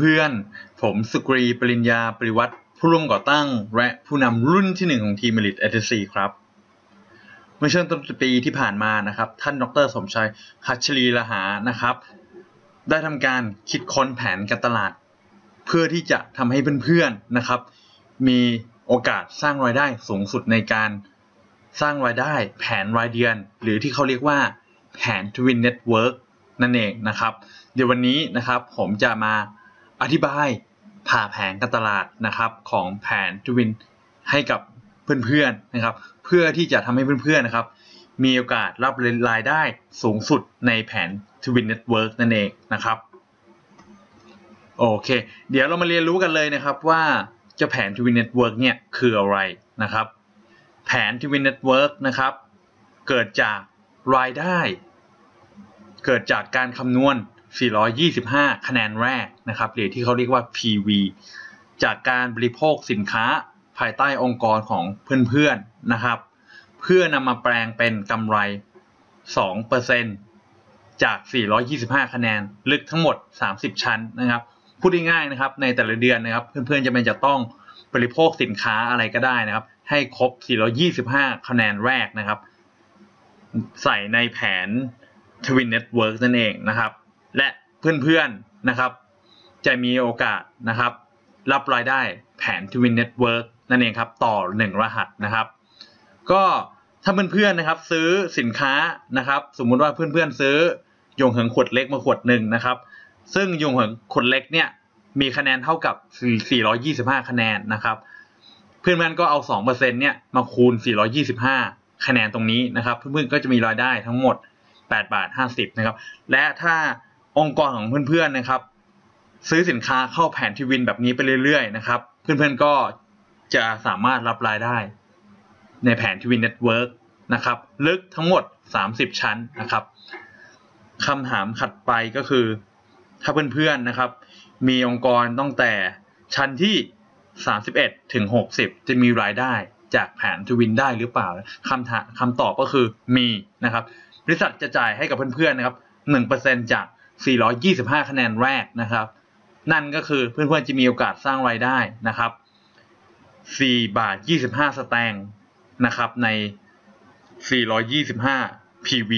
เพื่อนๆ ผมสุกรี ปริญญา ปริวัติผู้ร่วมก่อตั้ง และผู้นำรุ่นที่หนึ่งของทีม Elite a t c ครับ เมื่อช่วงต้นปีที่ผ่านมานะครับ ท่านดรสมชัยฮัชลีละหานะครับ ได้ทำการคิดค้นแผนการตลาด เพื่อที่จะทำให้เพื่อนๆนะครับ มีโอกาสสร้างรายได้สูงสุดในการสร้างรายได้แผนรายเดือน หรือที่เขาเรียกว่าแผน Twin Network นั่นเองนะครับ เดี๋ยววันนี้นะครับผมจะมา อธิบายผ่าแผนการตลาดนะครับของแผน Twin ให้กับเพื่อนๆนะครับ เพื่อที่จะทำให้เพื่อนๆนะครับ มีโอกาสรับรายได้สูงสุดในแผน Twin Network นั่นเองนะครับโอเค เดี๋ยวเรามาเรียนรู้กันเลยนะครับว่าจ้าแผน Twin Network เนี่ยคืออะไรนะครับ แผน Twin Network นะครับ เกิดจากรายได้ เกิดจากการคำนวณ 425 คะแนนแรกนะครับหรือที่เขาเรียกว่า PV จากการบริโภคสินค้าภายใต้องค์กรของเพื่อนๆนะครับ เพื่อนำมาแปลงเป็นกำไร 2%จาก 425 คะแนน ลึกทั้งหมด 30 ชั้นนะครับ พูดง่ายๆนะครับ ในแต่ละเดือนนะครับ เพื่อนๆจะเป็นจะต้องบริโภคสินค้าอะไรก็ได้นะครับ ให้ครบ 425 คะแนนแรกนะครับ ใส่ในแผน Twin Network นั่นเองนะครับ และเพื่อนๆนะครับ จะมีโอกาสนะครับ รับรายได้แผน Twin Network นั่นเองครับ ต่อ 1 รหัสนะครับ ก็ถ้าเพื่อนๆนะครับ ซื้อสินค้านะครับ สมมุติว่าเพื่อนๆซื้อยงเหิงขวดเล็กมาขวดหนึ่งนะครับ ซึ่งยงเหิงขวดเล็กเนี่ยมีคะแนนเท่ากับ 425 คะแนนนะครับ เพื่อนๆก็เอา 2%เนี่ยมาคูณ 425 คะแนนตรงนี้นะครับ เพื่อนๆก็จะมีรายได้ทั้งหมด 8 บาท 50 นะครับ และถ้า องค์กรของเพื่อนๆนะครับ ซื้อสินค้าเข้าแผนทีวินแบบนี้ไปเรื่อยๆนะครับ เพื่อนๆก็จะสามารถรับรายได้ ในแผนทีวินเน็ตเวิร์กนะครับ ลึกทั้งหมด 30 ชั้นนะครับคำถามขัดไปก็คือ ถ้าเพื่อนๆนะครับ มีองค์กรตั้งแต่ชั้นที่ 31 ถึง 60 จะมีรายได้จากแผนทวินได้หรือเปล่าคำถามคำตอบก็คือมีนะครับ บริษัทจะจ่ายให้กับเพื่อนๆนะครับ 1%จาก 425 คะแนนแรกนะครับ นั่นก็คือเพื่อนๆจะมีโอกาสสร้างรายได้นะครับ 4 บาท 25 สตางค์นะครับใน 425 PV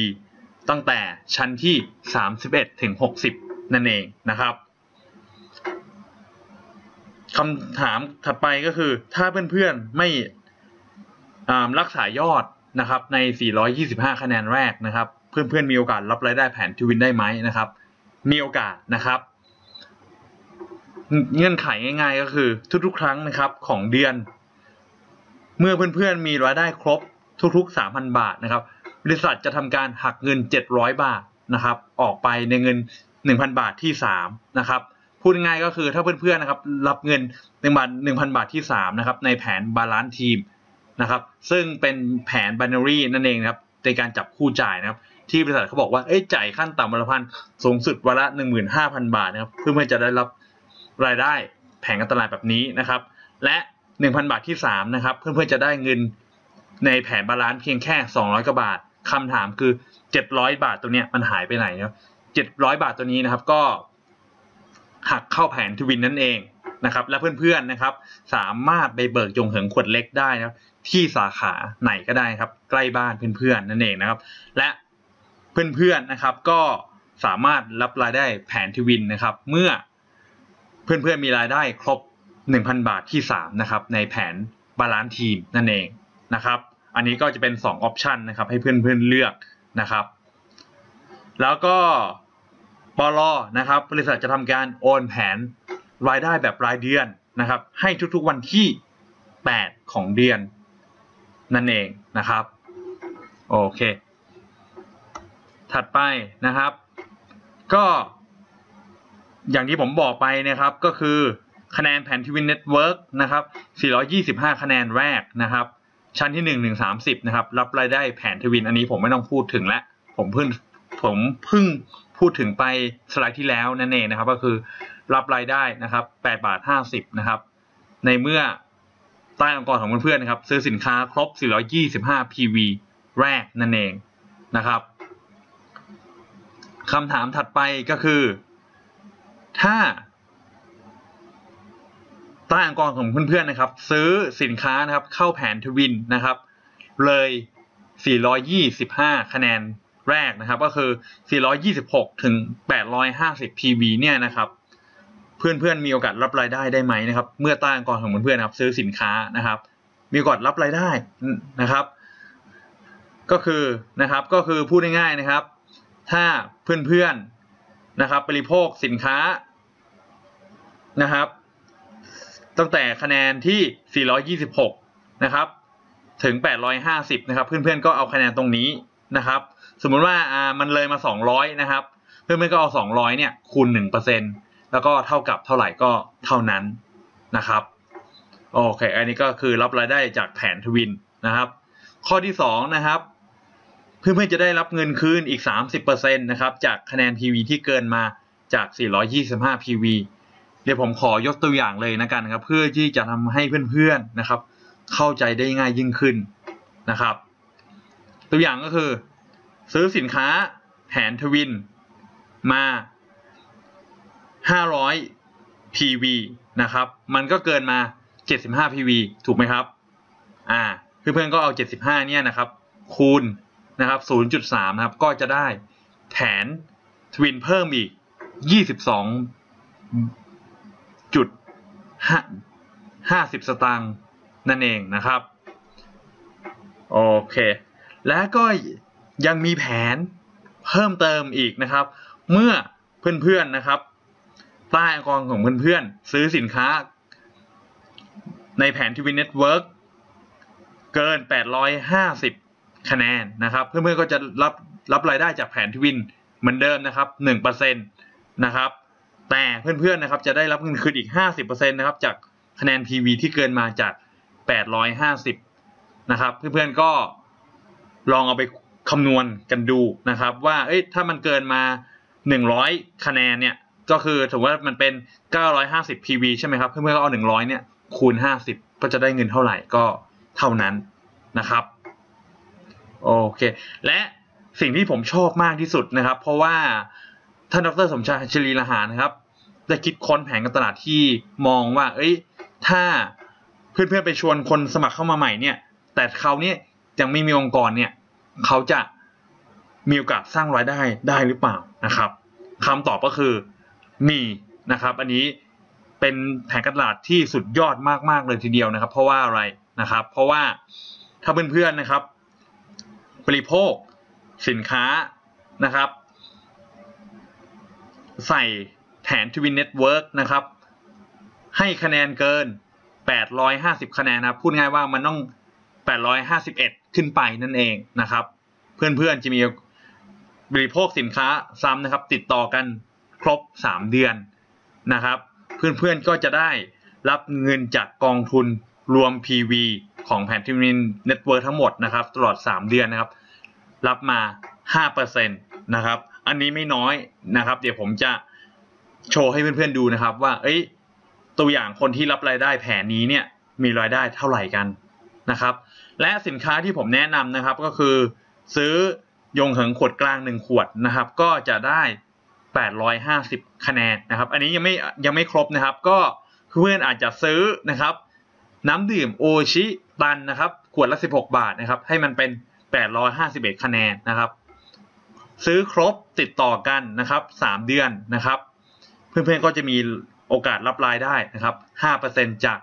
ตั้งแต่ชั้นที่ 31 ถึง 60 นั่นเองนะครับคำถามถัดไปก็คือ ถ้าเพื่อนๆไม่รักษายอดนะครับใน 425 คะแนนแรกนะครับ เพื่อนๆมีโอกาสรับรายได้แผนทวินได้ไหมนะครับ มีโอกาสนะครับเงื่อนไขง่ายๆก็คือทุกๆ ครั้งนะครับของเดือน เมื่อเพื่อนๆมีรายได้ครบทุกๆ 3,000 บาทนะครับ บริษัทจะทำการหักเงิน 700 บาทนะครับ ออกไปในเงิน 1,000 บาทที่3นะครับพูดง่ายก็คือถ้าเพื่อนๆนะครับรับเงิน1บาท1,000 บาทที่3นะครับในแผนบาลานซ์ทีมนะครับซึ่งเป็นแผน binary นั่นเองนะครับ ในการจับคู่จ่ายนะครับ ที่บริษัทเขาบอกว่าเอ้จ่ายขั้นต่ำวันละพันสูงสุดวันละ 15,000 บาทนะครับเพื่อจะได้รับรายได้แผนการตลาดแบบนี้นะครับ และ 1,000 บาทที่3นะครับเพื่อนๆจะได้เงินในแผนบาลานซ์เพียงแค่ 200กว่าบาทคำถามคือ 700 บาทตัวเนี้ยมันหายไปไหนครับ700 บาทตัวนี้นะครับก็หักเข้าแผนทวินนั่นเอง นะครับ และเพื่อนๆนะครับ สามารถไปเบิกจงเหิงขวดเล็กได้นะครับ ที่สาขาไหนก็ได้ครับ ใกล้บ้านเพื่อนๆนั่นเองนะครับ และเพื่อนๆนะครับ ก็สามารถรับรายได้แผนทวินนะครับ เมื่อเพื่อนๆมีรายได้ครบ 1,000 บาทที่ 3 นะครับ ในแผนบาลานซ์ทีมนั่นเองนะครับ อันนี้ก็จะเป็น 2 ออปชันนะครับ ให้เพื่อนๆเลือกนะครับ แล้วก็ปลอนะครับ บริษัทจะทำการโอนแผน รายได้แบบรายเดือนนะครับ ให้ทุกๆวันที่ 8 ของเดือนนั่นเองนะครับ โอเค ถัดไปนะครับ ก็อย่างที่ผมบอกไปนะครับก็คือคะแนนแผนทีวีเน็ตเวิร์กนะครับ 425 คะแนนแรกนะครับ ชั้นที่ 1 1 30 นะครับ รับรายได้แผนทวินอันนี้ผมไม่ต้องพูดถึงแล้วผมเพิ่งผมเพิ่งพูดถึงไปสไลด์ที่แล้วนั่นเองนะครับ ก็คือ รับรายได้นะครับ8บาท50นะครับ ในเมื่อใต้องค์กรของเพื่อนๆนะครับ ซื้อสินค้าครบ 425 PV แรกนั่นเองนะครับคำถามถัดไปก็คือ ถ้าใต้องค์กรของเพื่อนๆนะครับ ซื้อสินค้านะครับเข้าแผนทวินนะครับ เลย 425 คะแนนแรกนะครับก็คือ 426 ถึง 850 PV เนี่ยนะครับ เพื่อนๆมีโอกาสรับรายได้ได้ไหมนะครับ เมื่อใต้องค์กรของเพื่อนๆนะครับ ซื้อสินค้านะครับ มีโอกาสรับรายได้นะครับ ก็คือนะครับก็คือพูดง่ายๆนะครับ ถ้าเพื่อนๆนะครับบริโภคสินค้านะครับ ตั้งแต่คะแนนที่ 426 นะครับ ถึง 850 นะครับ เพื่อนๆก็เอาคะแนนตรงนี้นะครับ สมมุติว่าอ่ามันเลยมา 200 นะครับ เพื่อนๆก็เอา 200 เนี่ยคูณ 1% แล้วก็เท่ากับเท่าไหร่ก็เท่านั้นนะครับโอเค อันนี้ก็คือรับรายได้จากแผนทวินนะครับ ข้อที่2นะครับ เพื่อนๆจะได้รับเงินคืนอีก 30%นะครับจากคะแนน PV ที่เกินมาจาก 425 PV เดี๋ยวผมขอยกตัวอย่างเลยนะกันนะครับ เพื่อที่จะทำให้เพื่อนๆนะครับ เข้าใจได้ง่ายยิ่งขึ้นนะครับ ตัวอย่างก็คือ ซื้อสินค้าแผนทวินมา 500 PV นะครับ มันก็เกินมา 75 PV ถูกไหมครับ อ่า เพื่อนๆก็เอา 75 เนี่ยนะครับ คูณนะครับ 0.3 นะครับ ก็จะได้แผนทวินเพิ่มอีก 22จุดห้าสิบสตางค์นั่นเองนะครับ โอเค และก็ยังมีแผนเพิ่มเติมอีกนะครับ เมื่อเพื่อนๆนะครับ ใต้องค์กรของเพื่อนๆ ซื้อสินค้า ในแผนทีวีเน็ตเวิร์กเกิน 850 คะแนนนะครับ เพื่อนๆก็จะรับรับรายได้จากแผนทวินเหมือนเดิมนะครับ1%นะครับ แต่เพื่อนๆนะครับจะได้รับเงินคืนอีก 50%นะครับจากคะแนน PV ที่เกินมาจาก 850 นะครับ เพื่อนๆก็ลองเอาไปคำนวณกันดูนะครับ ว่าเอ้ยถ้ามันเกินมา 100 คะแนนเนี่ย ก็คือถือว่ามันเป็น 950 PV ใช่ไหมครับ เพื่อนๆก็เอา 100 เนี่ย คูณ 50 ก็จะได้เงินเท่าไหร่ก็เท่านั้นนะครับ โอเค และสิ่งที่ผมชอบมากที่สุดนะครับ เพราะว่าท่านดรสมชายชลีละหานะครับ ได้คิดค้นแผนการตลาดที่มองว่า เอ้ย ถ้าเพื่อนๆไปชวนคนสมัครเข้ามาใหม่เนี่ย แต่เขาเนี่ยยังไม่มีองค์กรเนี่ย เขาจะมีโอกาสสร้างรายได้ได้หรือเปล่านะครับคำตอบก็คือ มีนะครับ อันนี้เป็นแผนการตลาดที่สุดยอดมากๆเลยทีเดียวนะครับ เพราะว่าอะไรนะครับ เพราะว่าถ้าเพื่อนๆนะครับ บริโภคสินค้านะครับ ใส่แผนทวินเน็ตเวิร์กนะครับ ให้คะแนนเกิน 850 คะแนนนะครับ พูดง่ายว่ามันต้อง 851 ขึ้นไปนั่นเองนะครับ เพื่อนๆจะมีบริโภคสินค้าซ้ำนะครับ ติดต่อกัน ครบ 3 เดือนนะครับ เพื่อนๆก็จะได้รับเงินจากกองทุนรวม PV ของแผนทิวินเน็ตเวิร์ทั้งหมดนะครับ ตลอด 3 เดือนนะครับ รับมา 5%นะครับ อันนี้ไม่น้อยนะครับ เดี๋ยวผมจะโชว์ให้เพื่อนๆดูนะครับ ว่า เอ้ย ตัวอย่างคนที่รับรายได้แผนนี้เนี่ยมีรายได้เท่าไหร่กันนะครับ และสินค้าที่ผมแนะนำนะครับก็คือ ซื้อยงเหิงขวดกลาง 1 ขวดนะครับ ก็จะได้ 850 คะแนนนะครับ อันนี้ยังไม่ยังไม่ครบนะครับ ก็เพื่อนอาจจะซื้อนะครับ น้ำดื่มโอชิตันนะครับ ขวดละ 16 บาทนะครับ ให้มันเป็น 851 คะแนนนะครับ ซื้อครบติดต่อกันนะครับ 3 เดือนนะครับ เพื่อนๆก็จะมีโอกาสรับรายได้นะครับ 5%จาก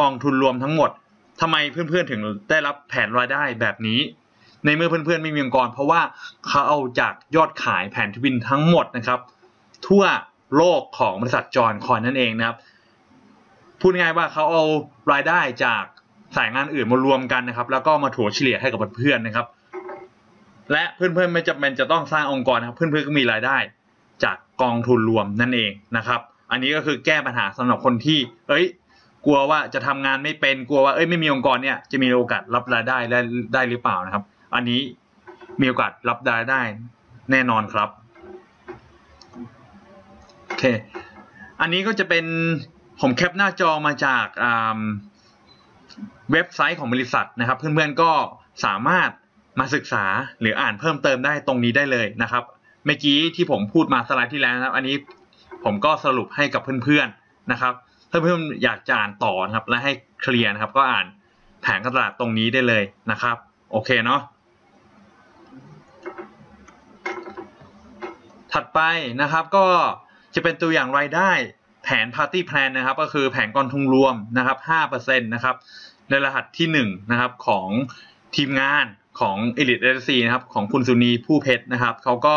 กองทุนรวมทั้งหมดทำไมเพื่อนๆถึงได้รับแผนรายได้แบบนี้ ในเมื่อเพื่อนๆไม่มีองค์กร เพราะว่าเขาเอาจากยอดขายแผนทวินทั้งหมดนะครับ ทั่วโลกของบริษัทจอห์นคอนนั่นเองนะครับพูดง่ายว่าเขาเอารายได้จากสายงานอื่นมารวมกันนะครับ แล้วก็มาถัวเฉลี่ยให้กับเพื่อนๆนะครับ และเพื่อนๆไม่จำเป็นจะต้องสร้างองค์กรนะครับ เพื่อนๆก็มีรายได้จากกองทุนรวมนั่นเองนะครับ อันนี้ก็คือแก้ปัญหาสำหรับคนที่ เอ้ย กลัวว่าจะทำงานไม่เป็นกลัวว่าเอ้ยไม่มีองค์กรเนี่ยจะมีโอกาสรับรายได้ได้ได้หรือเปล่านะครับ อันนี้มีโอกาสรับรายได้แน่นอนครับโอเคอันนี้ก็จะเป็นผมแคปหน้าจอมาจากเว็บไซต์ของบริษัทนะครับ เพื่อนๆก็สามารถมาศึกษาหรืออ่านเพิ่มเติมได้ตรงนี้ได้เลยนะครับ เมื่อกี้ที่ผมพูดมาสไลด์ที่แล้วนะครับ อันนี้ผมก็สรุปให้กับเพื่อนๆนะครับ ถ้าเพื่อนอยากจะอ่านต่อนะครับ และให้เคลียร์นะครับ ก็อ่านแผนการตลาดตรงนี้ได้เลยนะครับ โอเคเนาะ ถัดไปนะครับก็จะเป็นตัวอย่างรายได้แผน Party Plan นะครับก็คือแผนกองทุนรวมนะครับ5%นะครับในรหัสที่1นะครับของทีมงานของ Elite a c นะครับของคุณสุนีผู้เพชรนะครับเขาก็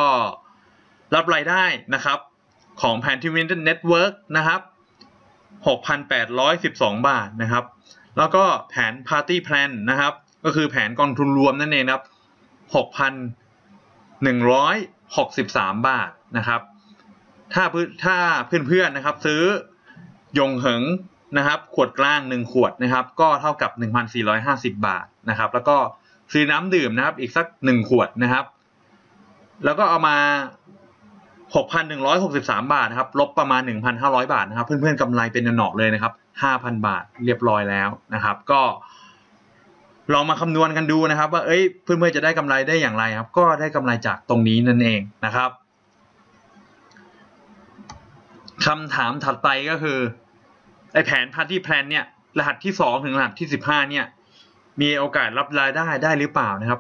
รับรายได้นะครับของแผนทีวินเน็ตเวิร์กนะครับ6,812 บาทนะครับ แล้วก็แผน Party Plan นะครับ ก็คือแผนกองทุนรวมนั่นเองครับ 6,163 บาทนะครับ ถ้าถ้าเพื่อนๆนะครับ ซื้อยงเหิงนะครับ ขวดกลาง1ขวดนะครับ ก็เท่ากับ 1,450 บาทนะครับ แล้วก็ซื้อน้ำดื่มนะครับ อีกสัก 1 ขวดนะครับ แล้วก็เอามา 6,163 บาทนะครับ ลบประมาณ 1,500 บาทนะครับ เพื่อนๆกำไรเป็นหนอกเลยนะครับ 5,000 บาทเรียบร้อยแล้วนะครับ ก็ ลองมาคำนวณกันดูนะครับ ว่าเอ้ยเพื่อนๆจะได้กำไรได้อย่างไรครับ ก็ได้กำไรจากตรงนี้นั่นเองนะครับคำถามถัดไปก็คือไอแผนพาร์ตี้แพลนเนี่ยรหัสที่2ถึงรหัสที่15เนี่ย มีโอกาสรับรายได้ได้หรือเปล่านะครับ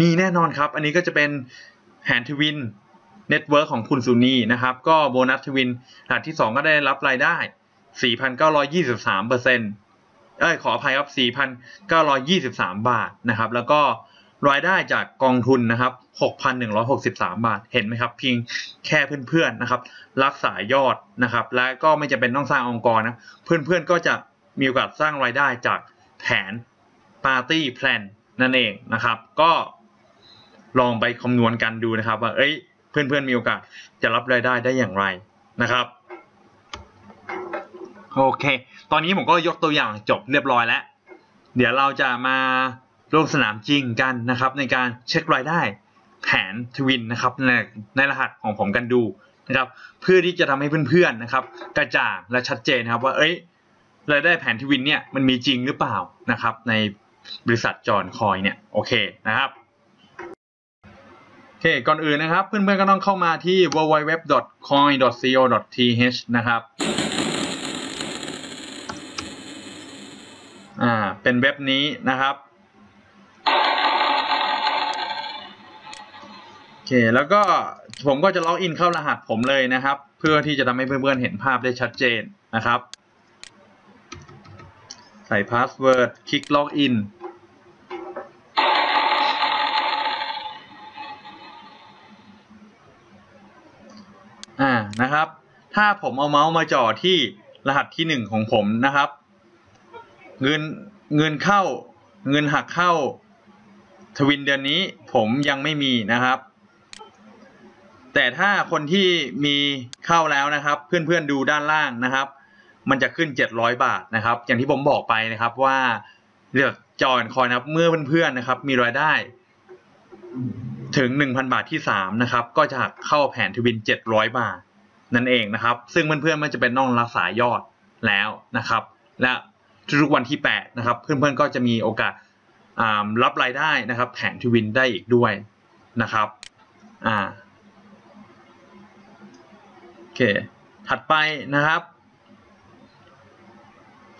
มีแน่นอนครับ อันนี้ก็จะเป็นแผนทวินเน็ตเวิร์กของคุณสุนีนะครับ ก็โบนัสทวินรหัสที่2ก็ได้รับรายได้ 4,923เปอร์เซ็นต์ เอ้ยขออภัยครับ4,923 บาทนะครับ แล้วก็รายได้จากกองทุนนะครับ 6,163 บาท เห็นไหมครับ เพียงแค่เพื่อนๆนะครับ รักษายอดนะครับ และก็ไม่จะเป็นต้องสร้างองค์กรนะ เพื่อนๆก็จะมีโอกาสสร้างรายได้จากแผน Party Plan นั่นเองนะครับ ก็ลองไปคำนวณกันดูนะครับ ว่า เอ้ย เพื่อนๆมีโอกาสจะรับรายได้ได้อย่างไรนะครับ โอเค ตอนนี้ผมก็ยกตัวอย่างจบเรียบร้อยแล้ว เดี๋ยวเราจะมาลงสนามจริงกันนะครับ ในการเช็ครายได้แผนทวินนะครับในในรหัสของผมกันดูนะครับ เพื่อที่จะทำให้เพื่อนๆนะครับ กระจ่างและชัดเจนนะครับว่าเอ้ยรายได้แผนทวินเนี่ยมันมีจริงหรือเปล่านะครับ ในบริษัทจอนคอยเนี่ยโอเคนะครับโอเคก่อนอื่นนะครับ เพื่อนๆก็ต้องเข้ามาที่ www.coin.co.th นะครับอ่า เป็นเว็บนี้นะครับโอเคแล้วก็ผมก็จะล็อกอินเข้ารหัสผมเลยนะครับ เพื่อที่จะทำให้เพื่อนๆเห็นภาพได้ชัดเจนนะครับ ใส่พาสเวิร์ดคลิกล็อกอินอ่านะครับ ถ้าผมเอาเมาส์มาจ่อที่รหัสที่หนึ่งของผมนะครับเงิน เงินเข้า เงินหักเข้า ทวินเดือนนี้ผมยังไม่มีนะครับ แต่ถ้าคนที่มีเข้าแล้วนะครับ เพื่อนๆดูด้านล่างนะครับ มันจะขึ้น 700 บาทนะครับ อย่างที่ผมบอกไปนะครับว่าเลือกจอยคอยนะครับ เมื่อเพื่อนๆนะครับ มีรายได้ ถึง 1,000 บาทที่ 3 นะครับ ก็จะเข้าแผนทวิน 700บาทนั่นเองนะครับ ซึ่งเพื่อนๆมันจะเป็นน้องรักษายอดแล้วนะครับ และ ทุกวันที่ 8 นะครับ เพื่อนๆก็จะมีโอกาสรับรายได้นะครับ แผนทวินได้อีกด้วยนะครับอ่าโอเคถัดไปนะครับ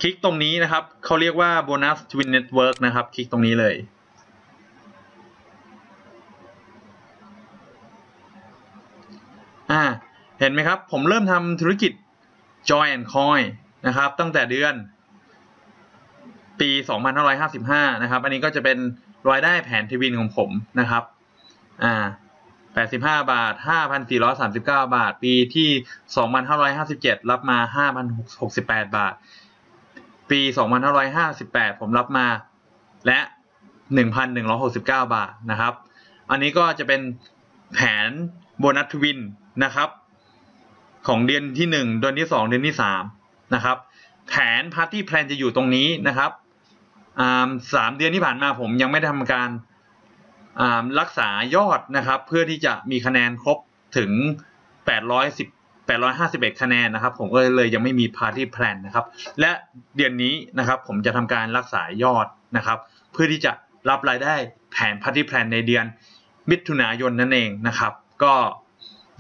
คลิกตรงนี้นะครับเขาเรียกว่า Bonus Twin Network นะครับ คลิกตรงนี้เลยอ่าเห็นไหมครับ ผมเริ่มทำธุรกิจ Joy and Coin นะครับ ตั้งแต่เดือน ปี 2555 นะครับ อันนี้ก็จะเป็นรายได้แผนทวินของผมนะครับ อ่า 85 บาท 5,439 บาท ปีที่ 2557 รับมา 5,068 บาท ปี 2558 ผมรับมา และ 1,169 บาทนะครับ อันนี้ก็จะเป็นแผนโบนัสทวินนะครับ ของเดือนที่ 1 เดือนที่ 2 เดือนที่ 3 นะครับแผนพาร์ตี้แพลนจะอยู่ตรงนี้นะครับ สามเดือนที่ผ่านมาผมยังไม่ทำการรักษายอดนะครับ เพื่อที่จะมีคะแนนครบถึง 810 851 คะแนนนะครับ ผมก็เลยยังไม่มี Party Plan นะครับ และเดือนนี้นะครับ ผมจะทำการรักษายอดนะครับ เพื่อที่จะรับรายได้แผน Party Plan ในเดือนมิถุนายนนั่นเองนะครับ ก็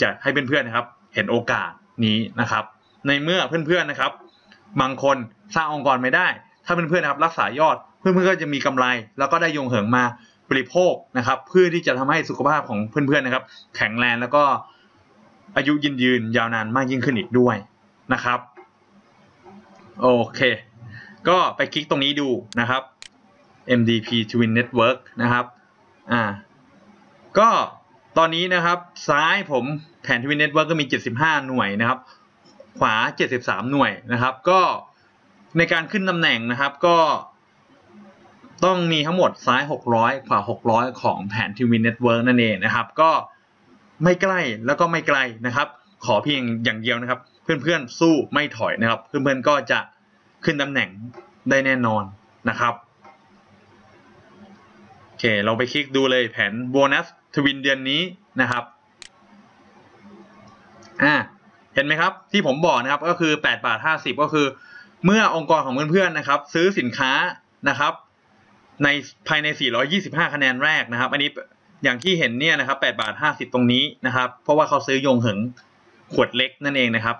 จะให้เพื่อนๆนะครับ เห็นโอกาสนี้นะครับ ในเมื่อเพื่อนๆนะครับ บางคนสร้างองค์กรไม่ได้ ถ้าเพื่อนๆนะครับรักษายอดเพื่อนๆก็จะมีกำไร แล้วก็ได้ยงเหิงมาบริโภคนะครับ เพื่อที่จะทำให้สุขภาพของเพื่อนๆนะครับ แข็งแรงแล้วก็อายุยืนยืนยาวนานมากยิ่งขึ้นอีกด้วยนะครับโอเค ก็ไปคลิกตรงนี้ดูนะครับ MDP Twin Network นะครับอ่าก็ตอนนี้นะครับซ้ายผมแผน Twin Network ก็มี 75 หน่วยนะครับ ขวา 73 หน่วยนะครับ ก็ ในการขึ้นตำแหน่งนะครับก็ต้องมีทั้งหมดซ้าย 600 ขวา 600 ของแผน Twin Network นั่นเองนะครับ ก็ไม่ใกล้แล้วก็ไม่ไกลนะครับ ขอเพียงอย่างเดียวนะครับ เพื่อนๆสู้ไม่ถอยนะครับ เพื่อนๆก็จะขึ้นตำแหน่งได้แน่นอนนะครับโอเค เราไปคลิกดูเลยแผนโบนัสทวินเดือนนี้นะครับอ่าเห็นไหมครับที่ผมบอกนะครับก็คือ8บาท50 ก็คือ เมื่อองค์กรของเพื่อนๆนะครับ ซื้อสินค้านะครับในภายใน 425 คะแนนแรกนะครับ อันนี้อย่างที่เห็นเนี่ยนะครับ8บาท 50 ตรงนี้นะครับ เพราะว่าเขาซื้อยงเหิงขวดเล็กนั่นเองนะครับ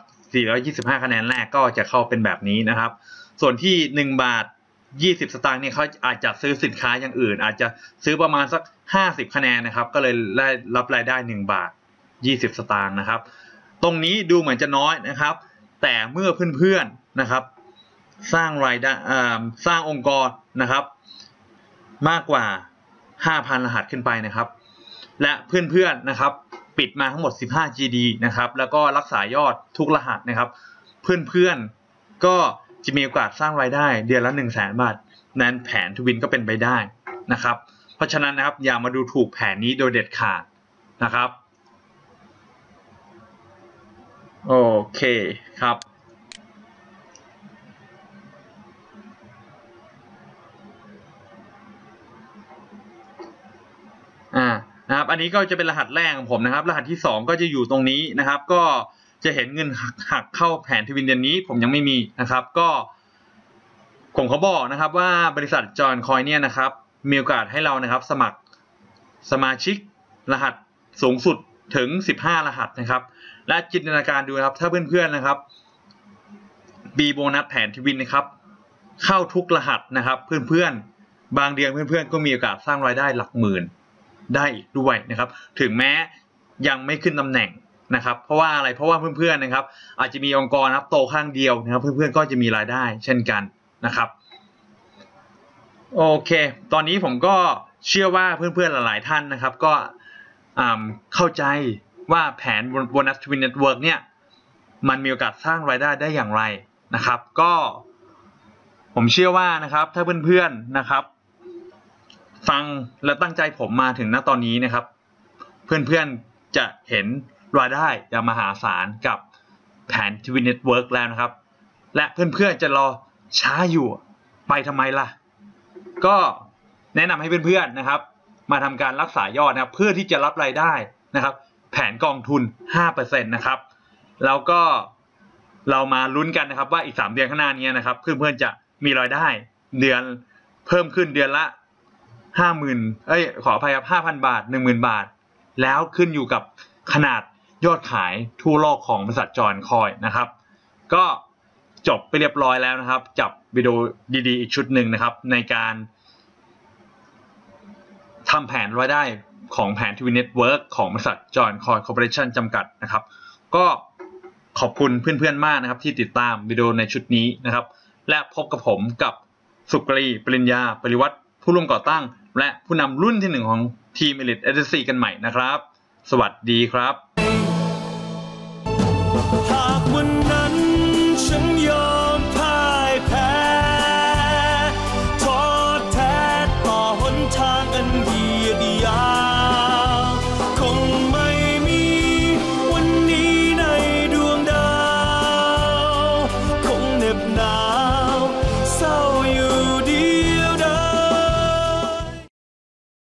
425 คะแนนแรกก็จะเข้าเป็นแบบนี้นะครับ ส่วนที่ 1 บาท 20 สตางค์เนี่ยเขาอาจจะซื้อสินค้าอย่างอื่น อาจจะซื้อประมาณสัก 50 คะแนนนะครับ ก็เลยได้รับรายได้ 1 บาท 20 สตางค์นะครับ ตรงนี้ดูเหมือนจะน้อยนะครับ แต่เมื่อเพื่อนๆนะครับ สร้างรายได้สร้างองค์กรนะครับ มากกว่า 5,000 รหัสขึ้นไปนะครับ และเพื่อนๆนะครับ ปิดมาทั้งหมด 15 GD นะครับ แล้วก็รักษายอดทุกรหัสนะครับ เพื่อนๆก็จะมีโอกาสสร้างรายได้เดือนละ1 0 0 0 0แสนบาทนั้นแผนทวินก็เป็นไปได้นะครับ เพราะฉะนั้นนะครับอย่ามาดูถูกแผนนี้โดยเด็ดขาดนะครับ โอเคครับ อ่านะครับอันนี้ก็จะเป็นรหัสแรกของผมนะครับ รหัสที่ 2 ก็จะอยู่ตรงนี้นะครับ ก็จะเห็นเงินหักหักเข้าแผนทวินเดือนนี้ ผมยังไม่มีนะครับ ก็ผมเขาบอกนะครับว่าบริษัทจอห์นคอยเนี่ยนะครับ มีโอกาสให้เรานะครับ สมัครสมาชิกรหัสสูงสุดถึง 15 รหัสนะครับ และจินตนาการดูนะครับ ถ้าเพื่อนๆนะครับบีโบนัสแผนทวินนะครับ เข้าทุกรหัสนะครับ เพื่อนๆ บางเดือนเพื่อนๆ ก็มีโอกาสสร้างรายได้หลักหมื่น ได้อีกด้วยนะครับ ถึงแม้ยังไม่ขึ้นตำแหน่งนะครับ เพราะว่าอะไรเพราะว่าเพื่อนๆนะครับ อาจจะมีองค์กรนะครับโตข้างเดียวนะครับ เพื่อนๆก็จะมีรายได้เช่นกันนะครับโอเค ตอนนี้ผมก็เชื่อว่าเพื่อนๆหลายๆท่านนะครับ ก็เข้าใจว่าแผน Bonus Twin Network เนี่ยมันมีโอกาสสร้างรายได้ได้อย่างไรนะครับ ก็ผมเชื่อว่านะครับถ้าเพื่อนๆนะครับ ฟังและตั้งใจผมมาถึงณตอนนี้นะครับ เพื่อนๆจะเห็นรายได้อย่างมหาศาลกับแผน Twin Network แล้วนะครับ และเพื่อนๆจะรอช้าอยู่ไปทำไมล่ะ ก็แนะนำให้เพื่อนๆนะครับ มาทำการรักษายอดนะครับ เพื่อที่จะรับรายได้นะครับ แผนกองทุน 5%นะครับ แล้วก็เรามาลุ้นกันนะครับ ว่าอีก 3 เดือนข้างหน้านี้นะครับ เพื่อนๆจะมีรายได้เดือนเพิ่มขึ้นเดือนละ 50,000เอ้ยขออภัยครับ5,000บาท10,000บาท แล้วขึ้นอยู่กับขนาดยอดขายทั่วโลกของบริษัทจอห์นคอยนะครับ ก็จบไปเรียบร้อยแล้วนะครับ จับวิดีโอดีๆ อีกชุดหนึ่งนะครับ ในการทำแผนรายได้ของแผนทวินเน็ตเวิร์กของบริษัทจอห์นคอยคอร์ปอเรชั่นจำกัดนะครับ ก็ขอบคุณเพื่อนๆมากนะครับ ที่ติดตามวิดีโอในชุดนี้นะครับ และพบกับผมกับสุกรีปริญญา ปริวัติผู้ร่วมก่อตั้ง และผู้นำรุ่นที่หนึ่งของทีม Elite a อ e n c y กันใหม่นะครับ สวัสดีครับ